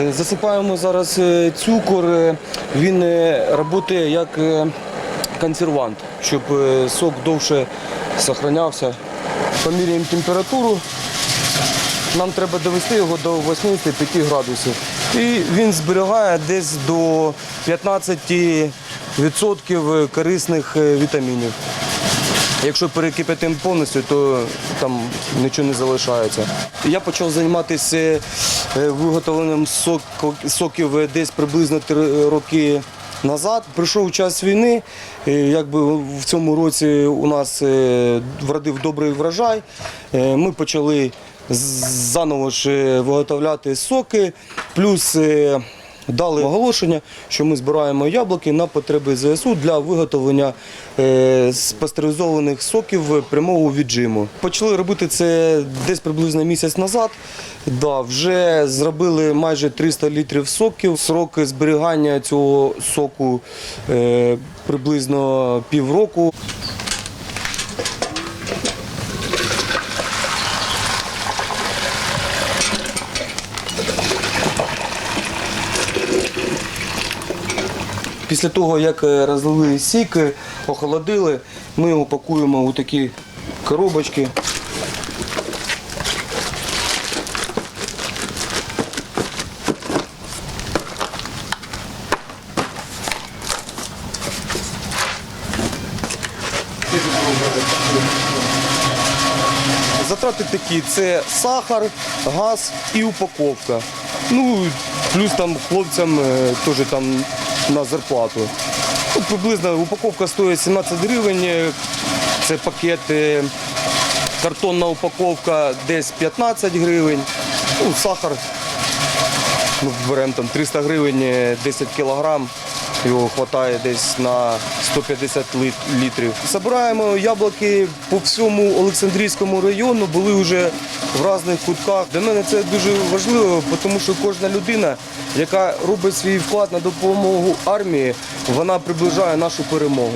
Е, Засипаємо зараз е, цукор. е, Він працює як консервант, щоб сок довше зберігався. Поміряємо температуру. Нам треба довести його до 85 градусів. І він зберігає десь до 15% корисних вітамінів. Якщо перекипятимо повністю, то там нічого не залишається. Я почав займатися е, виготовленням сок- соків десь приблизно три роки назад. Прийшов час війни. Якби в цьому році у нас е, вродив добрий врожай. Е, Ми почали заново ж виготовляти соки, плюс Дали оголошення, що ми збираємо яблуки на потреби ЗСУ для виготовлення е, пастеризованих соків прямого віджиму. Почали робити це десь приблизно місяць назад. Да, вже зробили майже 300 літрів соків. Срок зберігання цього соку е, приблизно півроку. Після того, як е, розлили сік, е, охолодили, ми його пакуємо у такі коробочки. Затрати такі: це сахар, газ і упаковка. Ну, плюс там хлопцям е, теж там на зарплату. Ну, приблизно упаковка стоїть 17 гривень, е, це пакет, е, картонна упаковка десь 15 гривень. Ну, сахар ми беремо там 300 гривень, е, 10 кілограм. Його вистачає десь на 150 лит- літрів. Забираємо яблуки по всьому Олександрійському району, були вже в різних кутках. Для мене це дуже важливо, тому що кожна людина, яка робить свій вклад на допомогу армії, вона приближає нашу перемогу.